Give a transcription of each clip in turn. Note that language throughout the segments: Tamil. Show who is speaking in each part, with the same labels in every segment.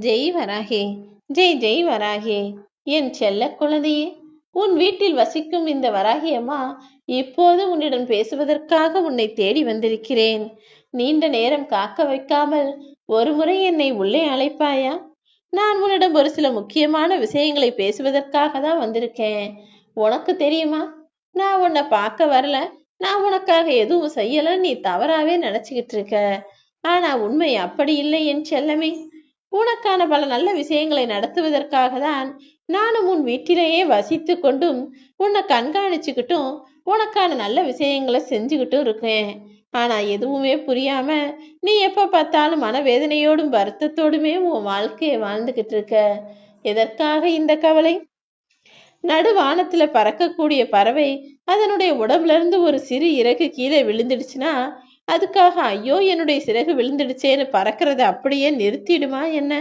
Speaker 1: ஜெய் வராகே ஜெய் ஜெய் வராகே. என் செல்ல குழந்தையே உன் வீட்டில் வசிக்கும் இந்த வராகியம்மா இப்போது உன்னிடம் பேசுவதற்காக உன்னை தேடி வந்திருக்கிறேன். நீண்ட நேரம் காக்க வைக்காமல் ஒருமுறை என்னை உள்ளே அழைப்பாயா? நான் உன்னிடம் ஒரு சில முக்கியமான விஷயங்களை பேசுவதற்காக தான் வந்திருக்கேன். உனக்கு தெரியுமா? நான் உன்னை பார்க்க வரல. நான் உனக்காக எதுவும் செய்யல. நீ தவறாவே நினைச்சுக்கிட்டு இருக்க. ஆனா உண்மை அப்படி இல்லை என் செல்லமே. உனக்கான பல நல்ல விஷயங்களை நடத்துவதற்காக தான் நானும் உன் வீட்டிலேயே வசித்து கொண்டும் உன்னை கண்காணிச்சுக்கிட்டும் உனக்கான நல்ல விஷயங்களை செஞ்சுக்கிட்டும் இருக்கேன். ஆனா எதுவுமே புரியாம நீ எப்ப பார்த்தாலும் மனவேதனையோடும் வருத்தத்தோடுமே உன் வாழ்க்கையை வாழ்ந்துகிட்டு இருக்க. எதற்காக இந்த கவலை? நடுவானத்துல பறக்கக்கூடிய பறவை அதனுடைய உடம்புல இருந்து ஒரு சிறு இறகு கீழே விழுந்துடுச்சுன்னா அதுக்காக ஐயோ என்னுடைய சிறகு விழுந்துடுச்சேன்னு பறக்கிறத அப்படியே நிறுத்திடுமா என்ன?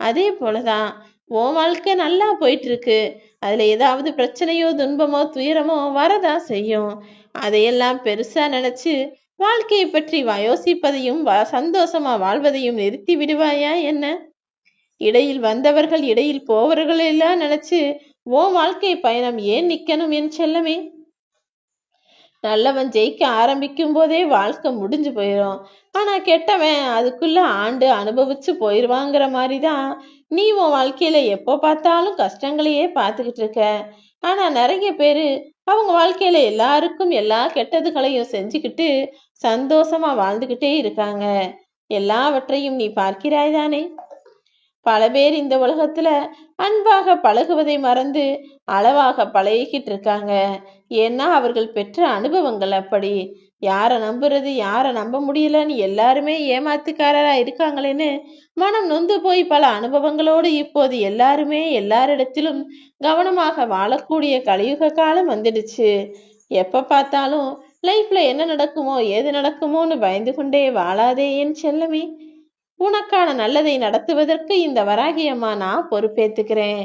Speaker 1: அதே போலதான் உன் வாழ்க்கை நல்லா போயிட்டு இருக்கு அதுல ஏதாவது பிரச்சனையோ துன்பமோ துயரமோ வரதான் செய்யும். அதையெல்லாம் பெருசா நினைச்சு வாழ்க்கையை பற்றி யோசிப்பதையும் சந்தோஷமா வாழ்வதையும் நிறுத்தி விடுவாயா என்ன? இடையில் வந்தவர்கள் இடையில் போவர்கள் எல்லாம் நினைச்சு ஓ வாழ்க்கை பயணம் ஏன் நிக்கணும் என் செல்லமே? நல்லவன் ஜெயிக்க ஆரம்பிக்கும் போதே வாழ்க்கை முடிஞ்சு போயிடும் ஆனா கெட்டவன் அதுக்குள்ள ஆண்டு அனுபவிச்சு போயிடுவாங்கிற மாதிரிதான் நீ உன் வாழ்க்கையில எப்போ பார்த்தாலும் கஷ்டங்களையே பார்த்துக்கிட்டு இருக்க. ஆனா நிறைய பேரு அவங்க வாழ்க்கையில எல்லாருக்கும் எல்லா கெட்டதுகளையும் செஞ்சுக்கிட்டு சந்தோஷமா வாழ்ந்துகிட்டே இருக்காங்க. எல்லாவற்றையும் நீ பார்க்கிறாய் தானே? பல பேர் இந்த உலகத்துல அன்பாக பழகுவதை மறந்து அளவாக பழகிக்கிட்டு இருக்காங்க ஏன்னா அவர்கள் பெற்ற அனுபவங்கள் அப்படி. யாரை நம்புறது யாரை நம்ப முடியலன்னு எல்லாருமே ஏமாத்துக்காரரா இருக்காங்களேன்னு மனம் நொந்து போய் பல அனுபவங்களோடு இப்போது எல்லாருமே எல்லாரிடத்திலும் கவனமாக வாழக்கூடிய கலியுக காலம் வந்துடுச்சு. எப்ப பார்த்தாலும் லைஃப்ல என்ன நடக்குமோ ஏது நடக்குமோன்னு பயந்து கொண்டே வாழாதே என் செல்லமே. உனக்கான நல்லதை நடத்துவதற்கு இந்த வராகியம்மா நான் பொறுப்பேத்துக்கிறேன்.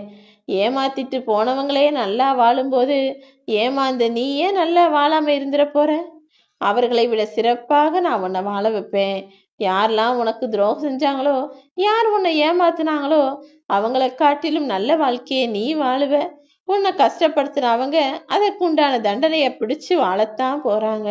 Speaker 1: ஏமாத்திட்டு போனவங்களே நல்லா வாழும்போது ஏமாந்த நீயே நல்லா வாழாம இருந்துட போற? அவர்களை விட சிறப்பாக நான் உன்னை வாழ வைப்பேன். யாரெல்லாம் உனக்கு துரோகம் செஞ்சாங்களோ யார் உன்னை ஏமாத்துனாங்களோ அவங்கள காட்டிலும் நல்ல வாழ்க்கையை நீ வாழுவ. உன்னை கஷ்டப்படுத்தினவங்க அதற்கு உண்டான தண்டனையை பிடிச்சு வாழத்தான் போறாங்க.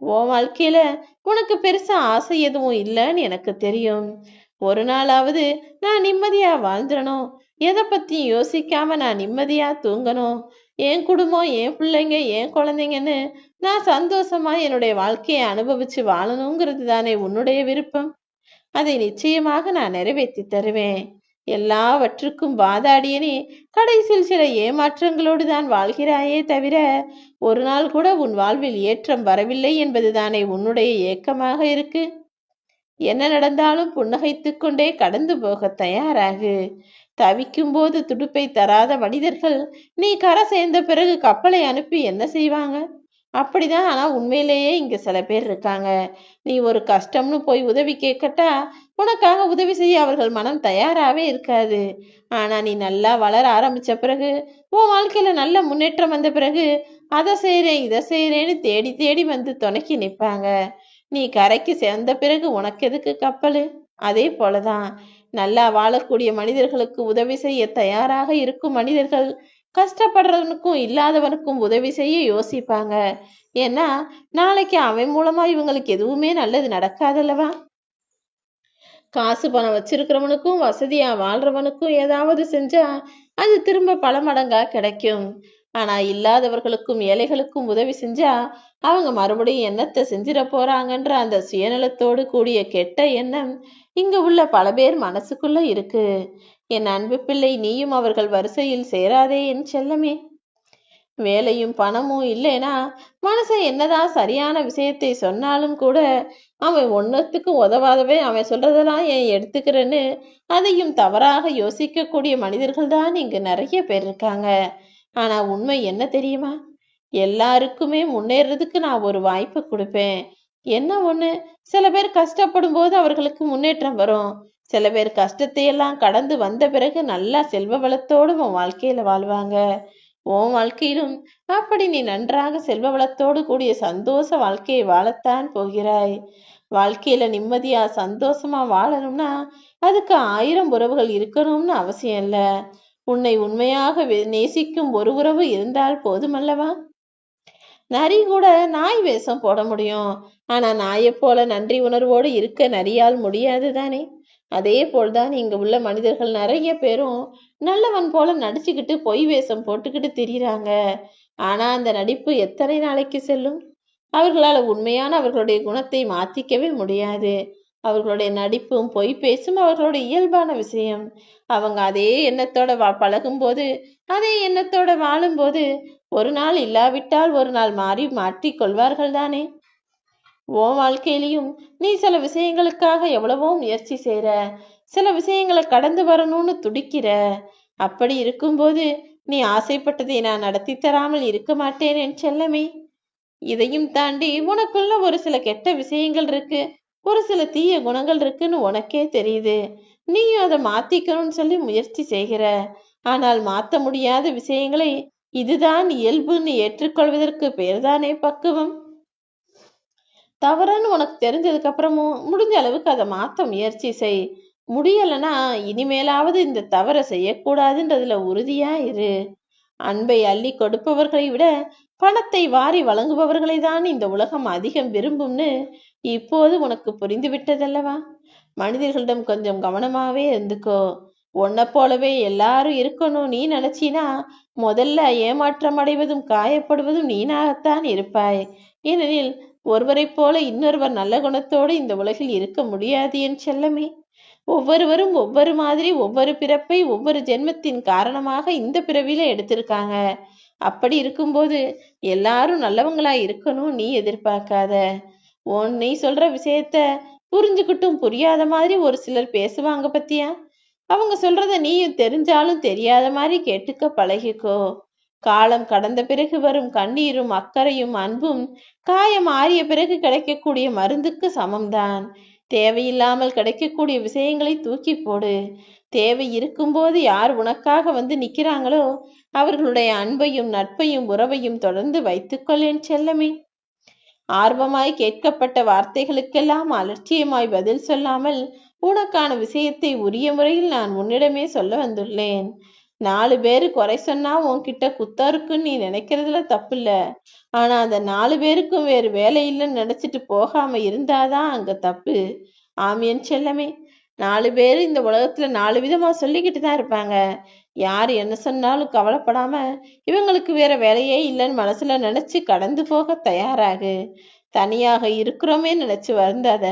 Speaker 1: உன் வாழ்க்கையில உனக்கு பெருசா ஆசை எதுவும் இல்லைன்னு எனக்கு தெரியும். ஒரு நாளாவது நான் நிம்மதியா வாழ்ந்துடணும் எதை பத்தியும் யோசிக்காம நான் நிம்மதியா தூங்கணும் என் குடும்பம் என் பிள்ளைங்க என் குழந்தைங்கன்னு நான் சந்தோஷமா என்னுடைய வாழ்க்கையை அனுபவிச்சு வாழணுங்கிறது தானே உன்னுடைய விருப்பம். அதை நிச்சயமாக நான் நிறைவேற்றி தருவேன். எல்லாவற்றுக்கும் வாதாடியனே கடைசியில் சில ஏமாற்றங்களோடு தான் வாழ்கிறாயே தவிர ஒரு நாள் கூட உன் வாழ்வில் ஏற்றம் வரவில்லை என்பதுதானே உன்னுடைய ஏக்கமாக இருக்கு? என்ன நடந்தாலும் புன்னகைத்து கொண்டே கடந்து போக தயாராகு. தவிக்கும் போது துடுப்பை தராத மனிதர்கள் நீ கரை சேர்ந்த பிறகு கப்பலை அனுப்பி என்ன செய்வாங்க? அப்படிதான். ஆனா உண்மையிலேயே இங்க சில பேர் இருக்காங்க. நீ ஒரு கஷ்டம்னு போய் உதவி கேட்கட்டா உனக்காக உதவி செய்ய அவர்கள் மனம் தயாராகவே இருக்காது. ஆனா நீ நல்லா வளர ஆரம்பிச்ச பிறகு உன் வாழ்க்கையில நல்ல முன்னேற்றம் வந்த பிறகு அதை செய்யறேன் இதை செய்யறேன்னு தேடி தேடி வந்து துணைக்கி நிற்பாங்க நீ கரைக்கு சேர்ந்த பிறகு உனக்கு எதுக்கு கப்பல்? அதே போலதான். நல்லா வாழக்கூடிய மனிதர்களுக்கு உதவி செய்ய தயாராக இருக்கும் மனிதர்கள் கஷ்டப்படுறவனுக்கும் இல்லாதவனுக்கும் உதவி செய்ய யோசிப்பாங்க. ஏன்னா நாளைக்கு அவன் மூலமா இவங்களுக்கு எதுவுமே நல்லது நடக்காதல்லவா? காசு பணம் வச்சிருக்கிறவனுக்கும் வசதியா வாழ்றவனுக்கும் ஏதாவது செஞ்சா அது திரும்ப பல மடங்கா கிடைக்கும். ஆனா இல்லாதவர்களுக்கும் ஏழைகளுக்கும் உதவி செஞ்சா அவங்க மறுபடியும் என்னத்தை செஞ்சிட போறாங்கன்ற அந்த சுயநலத்தோடு கூடிய கெட்ட எண்ணம் இங்க உள்ள பல பேர் மனசுக்குள்ள இருக்கு. என் அன்பு பிள்ளை நீயும் அவர்கள் வரிசையில் சேராதே என் செல்லமே. வேலையும் பணமும் இல்லைனா மனச என்னதான் சரியான விஷயத்தை சொன்னாலும் கூட அவன் ஒன்னத்துக்கும் உதவாதவே அவன் சொல்றதெல்லாம் ஏன் எடுத்துக்கிறேன்னு அதையும் தவறாக யோசிக்கக்கூடிய மனிதர்கள் தான் இங்கு நிறைய பேர் இருக்காங்க. ஆனா உண்மை என்ன தெரியுமா? எல்லாருக்குமே முன்னேறதுக்கு நான் ஒரு வாய்ப்பு கொடுப்பேன். என்ன ஒண்ணு? சில பேர் கஷ்டப்படும் போது அவர்களுக்கு முன்னேற்றம் வரும். சில பேர் கஷ்டத்தை எல்லாம் கடந்து வந்த பிறகு நல்லா செல்வ வளத்தோடு உன் வாழ்க்கையில வாழ்வாங்க. உன் வாழ்க்கையிலும் அப்படி நீ நன்றாக செல்வ வளத்தோடு கூடிய சந்தோஷ வாழ்க்கையை வாழத்தான் போகிறாய். வாழ்க்கையில நிம்மதியா சந்தோஷமா வாழணும்னா அதுக்கு ஆயிரம் உறவுகள் இருக்கணும்னு அவசியம் இல்ல. உன்னை உண்மையாக வே- நேசிக்கும் ஒரு உறவு இருந்தால் போதுமல்லவா நரி கூட நாய் வேஷம் போட முடியும். ஆனா நாயைப் போல நன்றி உணர்வோடு இருக்க நரியால் முடியாது தானே? அதே போல்தான் இங்க உள்ள மனிதர்கள் நிறைய பேரும் நல்லவன் போல நடிச்சுக்கிட்டு பொய் வேஷம் போட்டுக்கிட்டு திரியிறாங்க. ஆனா அந்த நடிப்பு எத்தனை நாளைக்கு செல்லும்? அவர்களால உண்மையான அவர்களுடைய குணத்தை மாத்திக்கவே முடியாது. அவர்களுடைய நடிப்பும் பொய் பேசும் அவர்களுடைய இயல்பான விஷயம். அவங்க அதே எண்ணத்தோட வா பழகும்போது அதே எண்ணத்தோட வாழும்போது ஒரு நாள் இல்லாவிட்டால் ஒரு நாள் மாறி மாற்றி கொள்வார்கள் தானே? உன் வாழ்க்கையிலையும் நீ சில விஷயங்களுக்காக எவ்வளவோ முயற்சி செய்கிற சில விஷயங்களை கடந்து வரணும்னு துடிக்கிற. அப்படி இருக்கும்போது நீ ஆசைப்பட்டதை நான் நடத்தி தராமல் இருக்க மாட்டேன் என் செல்லமே. இதையும் தாண்டி உனக்குள்ள ஒரு சில கெட்ட விஷயங்கள் இருக்கு. ஒரு சில தீய குணங்கள் இருக்குன்னு உனக்கே தெரியுது. நீயும் அதை மாத்திக்கணும்னு சொல்லி முயற்சி செய்கிற. ஆனால் மாத்த முடியாத விஷயங்களை இதுதான் இயல்புன்னு ஏற்றுக்கொள்வதற்கு பேர்தானே பக்குவம்? தவறுன்னு உனக்கு தெரிஞ்சதுக்கு அப்புறமும் முடிஞ்ச அளவுக்கு அதை மாத்த முயற்சி செய். முடியலைன்னா இனிமேலாவது இந்த தவறை செய்யக்கூடாதுன்றதுல உறுதியா இரு. அன்பை அள்ளி கொடுப்பவர்களை விட பணத்தை வாரி வழங்குபவர்களை தான் இந்த உலகம் அதிகம் விரும்பும்னு இப்போது உனக்கு புரிந்து விட்டதல்லவா மனிதர்களிடம் கொஞ்சம் கவனமாவே இருந்துக்கோ. உன்னை போலவே எல்லாரும் இருக்கணும் நீ நினைச்சினா முதல்ல ஏமாற்றம் அடைவதும் காயப்படுவதும் நீனாகத்தான் இருப்பாய். ஏனெனில் ஒருவரைப் போல இன்னொருவர் நல்ல குணத்தோடு இந்த உலகில் இருக்க முடியாது என் செல்லமே. ஒவ்வொருவரும் ஒவ்வொரு மாதிரி ஒவ்வொரு பிறப்பை ஒவ்வொரு ஜென்மத்தின் காரணமாக இந்த பிறவியில எடுத்திருக்காங்க. அப்படி இருக்கும்போது எல்லாரும் நல்லவங்களா இருக்கணும் நீ எதிர்பார்க்காத. உன் நீ சொல்ற விஷயத்த புரிஞ்சுக்கிட்டும் புரியாத மாதிரி ஒரு சிலர் பேசுவாங்க பத்தியா? அவங்க சொல்றத நீயும் தெரிஞ்சாலும் தெரியாத மாதிரி கேட்டுக்க பழகிக்கோ. காலம் கடந்த பிறகு வரும் கண்ணீரும் அக்கறையும் அன்பும் காயம் ஆறிய பிறகு கிடைக்கக்கூடிய மருந்துக்கு சமம்தான். தேவையில்லாமல் கிடைக்கக்கூடிய விஷயங்களை தூக்கி போடு. தேவை இருக்கும்போது யார் உனக்காக வந்து நிக்கிறாங்களோ அவர்களுடைய அன்பையும் நட்பையும் உறவையும் தொடர்ந்து வைத்துக்கொள் என் செல்லமே. ஆர்வமாய் கேட்கப்பட்ட வார்த்தைகளுக்கெல்லாம் அலட்சியமாய் பதில் சொல்லாமல் உனக்கான விஷயத்தை உரிய முறையில் நான் உன்னிடமே சொல்ல வந்துள்ளேன். நாலு பேரு குறை சொன்னா உன்கிட்ட குத்தம் இருக்குன்னு நீ நினைக்கிறதுல தப்பு இல்ல ஆனா அந்த நாலு பேருக்கும் வேறு வேலை இல்லைன்னு நினைச்சிட்டு போகாம இருந்தாதான் அங்க தப்பு. ஆமியன் செல்லமே. நாலு பேர் இந்த உலகத்துல நாலு விதமா சொல்லிக்கிட்டு தான் இருப்பாங்க. யார் என்ன சொன்னாலும் கவலைப்படாம இவங்களுக்கு வேற வேலையே இல்லைன்னு மனசுல நினைச்சு கடந்து போக தயாராகு. தனியாக இருக்கிறோமே நினைச்சு வருந்தாத.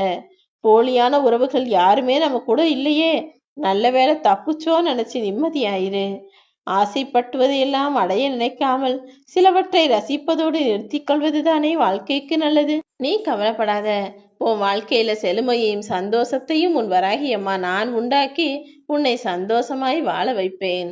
Speaker 1: போலியான உறவுகள் யாருமே நம்ம கூட இல்லையே. நல்ல வேளை தப்புச்சோ நினைச்சு நிம்மதியாயிரு. ஆசைப்பட்டுவதையெல்லாம் அடைய நினைக்காமல் சிலவற்றை ரசிப்பதோடு நிறுத்திக் கொள்வதுதானே வாழ்க்கைக்கு நல்லது. நீ கவலைப்படாத. உன் வாழ்க்கையில செழுமையையும் சந்தோஷத்தையும் உன் வராகியம்மா நான் உண்டாக்கி உன்னை சந்தோஷமாய் வாழ வைப்பேன்.